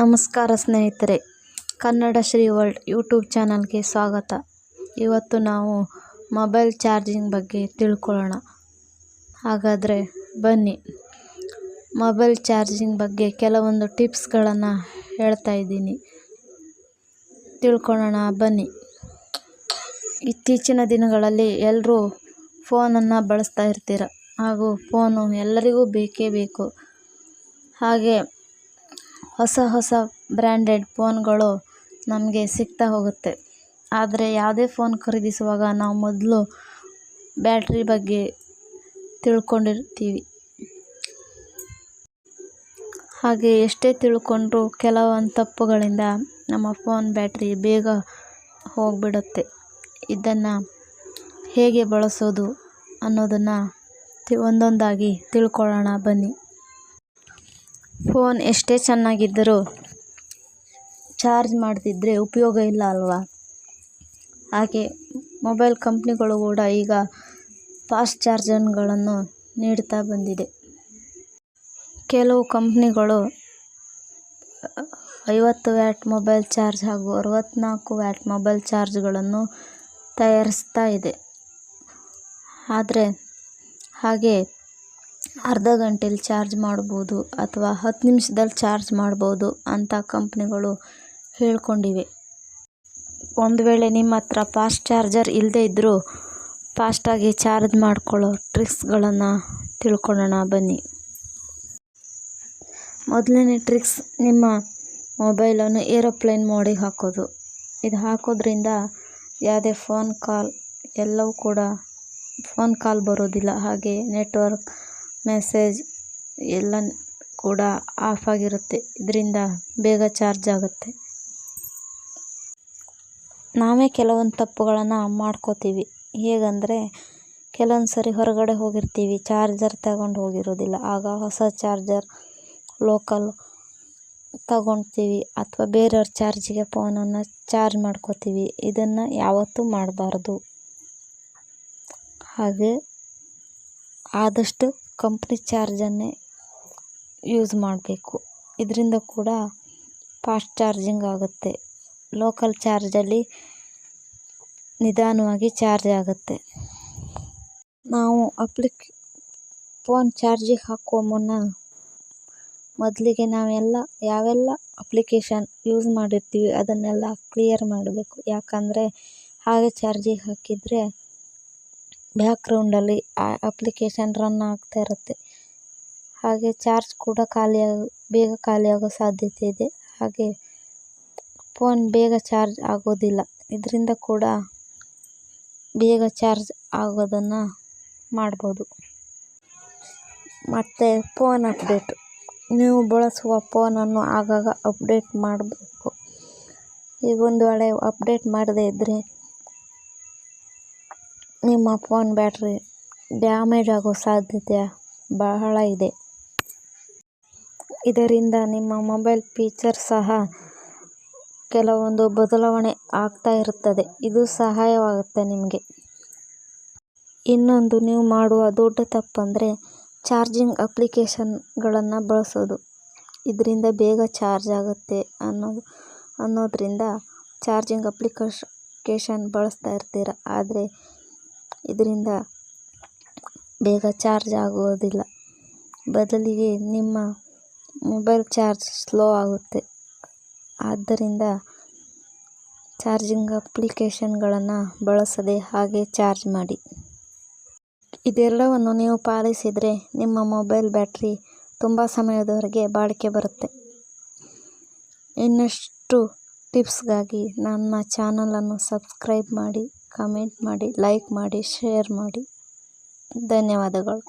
ನಮಸ್ಕಾರ ಸ್ನೇಹಿತರೆ, Kannada Shri world YouTube ಚಾನಲ್ಗೆ ಸ್ವಾಗತ. ಇವತ್ತು ನಾವು ಮೊಬೈಲ್ ಚಾರ್ಜಿಂಗ್ ಬಗ್ಗೆ ತಿಳ್ಕೊಳ್ಳೋಣ. ಹಾಗಾದರೆ ಬನ್ನಿ, ಮೊಬೈಲ್ ಚಾರ್ಜಿಂಗ್ ಬಗ್ಗೆ ಕೆಲವೊಂದು ಟಿಪ್ಸ್ಗಳನ್ನು ಹೇಳ್ತಾ ಇದ್ದೀನಿ. ತಿಳ್ಕೊಳ್ಳೋಣ, ಬನ್ನಿ. ಇತ್ತೀಚಿನ ದಿನಗಳಲ್ಲಿ ಎಲ್ಲರೂ ಫೋನನ್ನು ಬಳಸ್ತಾ ಇರ್ತೀರ, ಹಾಗೂ ಫೋನು ಎಲ್ಲರಿಗೂ ಬೇಕೇ ಬೇಕು. ಹಾಗೆ ಹೊಸ ಹೊಸ ಬ್ರ್ಯಾಂಡೆಡ್ ಫೋನ್ಗಳು ನಮಗೆ ಸಿಗ್ತಾ ಹೋಗುತ್ತೆ. ಆದರೆ ಯಾವುದೇ ಫೋನ್ ಖರೀದಿಸುವಾಗ ನಾವು ಮೊದಲು ಬ್ಯಾಟ್ರಿ ಬಗ್ಗೆ ತಿಳ್ಕೊಂಡಿರ್ತೀವಿ. ಹಾಗೆ ಎಷ್ಟೇ ತಿಳ್ಕೊಂಡ್ರೂ ಕೆಲವೊಂದು ತಪ್ಪುಗಳಿಂದ ನಮ್ಮ ಫೋನ್ ಬ್ಯಾಟ್ರಿ ಬೇಗ ಹೋಗಿಬಿಡುತ್ತೆ. ಇದನ್ನು ಹೇಗೆ ಬಳಸೋದು ಅನ್ನೋದನ್ನು ತಿ, ಒಂದೊಂದಾಗಿ ತಿಳ್ಕೊಳ್ಳೋಣ ಬನ್ನಿ. ಫೋನ್ ಎಷ್ಟೇ ಚೆನ್ನಾಗಿದ್ದರೂ ಚಾರ್ಜ್ ಮಾಡದಿದ್ದರೆ ಉಪಯೋಗ ಇಲ್ಲ ಅಲ್ವಾ? ಹಾಗೆ ಮೊಬೈಲ್ ಕಂಪ್ನಿಗಳು ಕೂಡ ಈಗ ಫಾಸ್ಟ್ ಚಾರ್ಜರ್ಗಳನ್ನು ನೀಡ್ತಾ ಬಂದಿದೆ. ಕೆಲವು ಕಂಪ್ನಿಗಳು ಐವತ್ತು ವ್ಯಾಟ್ ಮೊಬೈಲ್ ಚಾರ್ಜ್ ಹಾಗೂ ಅರವತ್ತ್ನಾಲ್ಕು ವ್ಯಾಟ್ ಮೊಬೈಲ್ ಚಾರ್ಜ್ಗಳನ್ನು ತಯಾರಿಸ್ತಾ ಇದೆ. ಆದರೆ ಹಾಗೆ ಅರ್ಧ ಗಂಟೇಲಿ ಚಾರ್ಜ್ ಮಾಡ್ಬೋದು ಅಥವಾ ಹತ್ತು ನಿಮಿಷದಲ್ಲಿ ಚಾರ್ಜ್ ಮಾಡ್ಬೋದು ಅಂತ ಕಂಪ್ನಿಗಳು ಹೇಳ್ಕೊಂಡಿವೆ. ಒಂದು ವೇಳೆ ನಿಮ್ಮ ಹತ್ರ ಫಾಸ್ಟ್ ಚಾರ್ಜರ್ ಇಲ್ಲದೇ ಇದ್ದರೂ ಫಾಸ್ಟಾಗಿ ಚಾರ್ಜ್ ಮಾಡ್ಕೊಳ್ಳೋ ಟ್ರಿಕ್ಸ್ಗಳನ್ನು ತಿಳ್ಕೊಳ್ಳೋಣ, ಬನ್ನಿ. ಮೊದಲನೇ ಟ್ರಿಕ್ಸ್, ನಿಮ್ಮ ಮೊಬೈಲನ್ನು ಏರೋಪ್ಲೇನ್ ಮೋಡಿಗೆ ಹಾಕೋದು. ಇದು ಹಾಕೋದ್ರಿಂದ ಯಾವುದೇ ಫೋನ್ ಕಾಲ್ ಎಲ್ಲವೂ ಕೂಡ, ಫೋನ್ ಕಾಲ್ ಬರೋದಿಲ್ಲ, ಹಾಗೆ ನೆಟ್ವರ್ಕ್ ಮೆಸೇಜ್ ಎಲ್ಲ ಕೂಡ ಆಫ್ ಆಗಿರುತ್ತೆ. ಇದರಿಂದ ಬೇಗ ಚಾರ್ಜ್ ಆಗುತ್ತೆ. ನಾವೇ ಕೆಲವೊಂದು ತಪ್ಪುಗಳನ್ನು ಮಾಡ್ಕೋತೀವಿ. ಹೇಗಂದರೆ ಕೆಲವೊಂದು ಸರಿ ಹೊರಗಡೆ ಹೋಗಿರ್ತೀವಿ. ಚಾರ್ಜರ್ ತಗೊಂಡು ಹೋಗಿರೋದಿಲ್ಲ. ಆಗ ಹೊಸ ಚಾರ್ಜರ್, ಲೋಕಲ್ ತಗೊತೀವಿ ಅಥವಾ ಬೇರೆಯವ್ರ ಚಾರ್ಜಿಗೆ ಫೋನನ್ನು ಚಾರ್ಜ್ ಮಾಡ್ಕೋತೀವಿ. ಇದನ್ನು ಯಾವತ್ತೂ ಮಾಡಬಾರ್ದು. ಹಾಗೆ ಆದಷ್ಟು ಕಂಪ್ನಿ ಚಾರ್ಜನ್ನೇ ಯೂಸ್ ಮಾಡಬೇಕು. ಇದರಿಂದ ಕೂಡ ಫಾಸ್ಟ್ ಚಾರ್ಜಿಂಗ್ ಆಗುತ್ತೆ. ಲೋಕಲ್ ಚಾರ್ಜಲ್ಲಿ ನಿಧಾನವಾಗಿ ಚಾರ್ಜ್ ಆಗುತ್ತೆ. ನಾವು ಅಪ್ಲಿಕ್, ಫೋನ್ ಚಾರ್ಜಿಗೆ ಹಾಕುವ ಮುನ್ನ ಮೊದಲಿಗೆ ನಾವೆಲ್ಲ ಯಾವೆಲ್ಲ ಅಪ್ಲಿಕೇಶನ್ ಯೂಸ್ ಮಾಡಿರ್ತೀವಿ ಅದನ್ನೆಲ್ಲ ಕ್ಲಿಯರ್ ಮಾಡಬೇಕು. ಯಾಕಂದರೆ ಹಾಗೆ ಚಾರ್ಜಿಗೆ ಹಾಕಿದರೆ ಬ್ಯಾಕ್ಗ್ರೌಂಡಲ್ಲಿ ಆ ಅಪ್ಲಿಕೇಶನ್ ರನ್ ಆಗ್ತಾ ಇರುತ್ತೆ. ಹಾಗೆ ಚಾರ್ಜ್ ಕೂಡ ಖಾಲಿಯಾಗ ಬೇಗ ಖಾಲಿಯಾಗೋ ಸಾಧ್ಯತೆ ಇದೆ. ಹಾಗೆ ಫೋನ್ ಬೇಗ ಚಾರ್ಜ್ ಆಗೋದಿಲ್ಲ. ಇದರಿಂದ ಕೂಡ ಬೇಗ ಚಾರ್ಜ್ ಆಗೋದನ್ನು ಮಾಡ್ಬೋದು. ಮತ್ತು ಫೋನ್ ಅಪ್ಡೇಟ್ ನೀವು ಬಳಸುವ ಫೋನನ್ನು ಆಗಾಗ ಅಪ್ಡೇಟ್ ಮಾಡಬೇಕು. ಈಗ ಒಂದು ವೇಳೆ ಅಪ್ಡೇಟ್ ಮಾಡದೇ ಇದ್ದರೆ ನಿಮ್ಮ ಫೋನ್ ಬ್ಯಾಟ್ರಿ ಡ್ಯಾಮೇಜ್ ಆಗೋ ಸಾಧ್ಯತೆ ಬಹಳ ಇದೆ. ಇದರಿಂದ ನಿಮ್ಮ ಮೊಬೈಲ್ ಫೀಚರ್ ಸಹ ಕೆಲವೊಂದು ಬದಲಾವಣೆ ಆಗ್ತಾ ಇರುತ್ತದೆ. ಇದು ಸಹಾಯವಾಗುತ್ತೆ ನಿಮಗೆ. ಇನ್ನೊಂದು ನೀವು ಮಾಡುವ ದೊಡ್ಡ ತಪ್ಪಂದರೆ ಚಾರ್ಜಿಂಗ್ ಅಪ್ಲಿಕೇಶನ್ಗಳನ್ನು ಬಳಸೋದು. ಇದರಿಂದ ಬೇಗ ಚಾರ್ಜ್ ಆಗುತ್ತೆ ಅನ್ನೋದು ಅನ್ನೋದರಿಂದ ಚಾರ್ಜಿಂಗ್ ಅಪ್ಲಿಕೇಶನ್ ಬಳಸ್ತಾ ಇರ್ತೀರ. ಆದರೆ ಇದರಿಂದ ಬೇಗ ಚಾರ್ಜ್ ಆಗುವುದಿಲ್ಲ. ಬದಲಿಗೆ ನಿಮ್ಮ ಮೊಬೈಲ್ ಚಾರ್ಜ್ ಸ್ಲೋ ಆಗುತ್ತೆ. ಆದ್ದರಿಂದ ಚಾರ್ಜಿಂಗ್ ಅಪ್ಲಿಕೇಶನ್ಗಳನ್ನು ಬಳಸದೆ ಹಾಗೆ ಚಾರ್ಜ್ ಮಾಡಿ. ಇದೆಲ್ಲವನ್ನು ನೀವು ಪಾಲಿಸಿದರೆ ನಿಮ್ಮ ಮೊಬೈಲ್ ಬ್ಯಾಟ್ರಿ ತುಂಬ ಸಮಯದವರೆಗೆ ಬಾಳಿಕೆ ಬರುತ್ತೆ. ಇನ್ನಷ್ಟು ಟಿಪ್ಸ್ಗಾಗಿ ನನ್ನ ಚಾನಲನ್ನು ಸಬ್ಸ್ಕ್ರೈಬ್ ಮಾಡಿ. ಕಮೆಂಟ್ ಮಾಡಿ ಲೈಕ್ ಮಾಡಿ ಶೇರ್ ಮಾಡಿ. ಧನ್ಯವಾದಗಳು.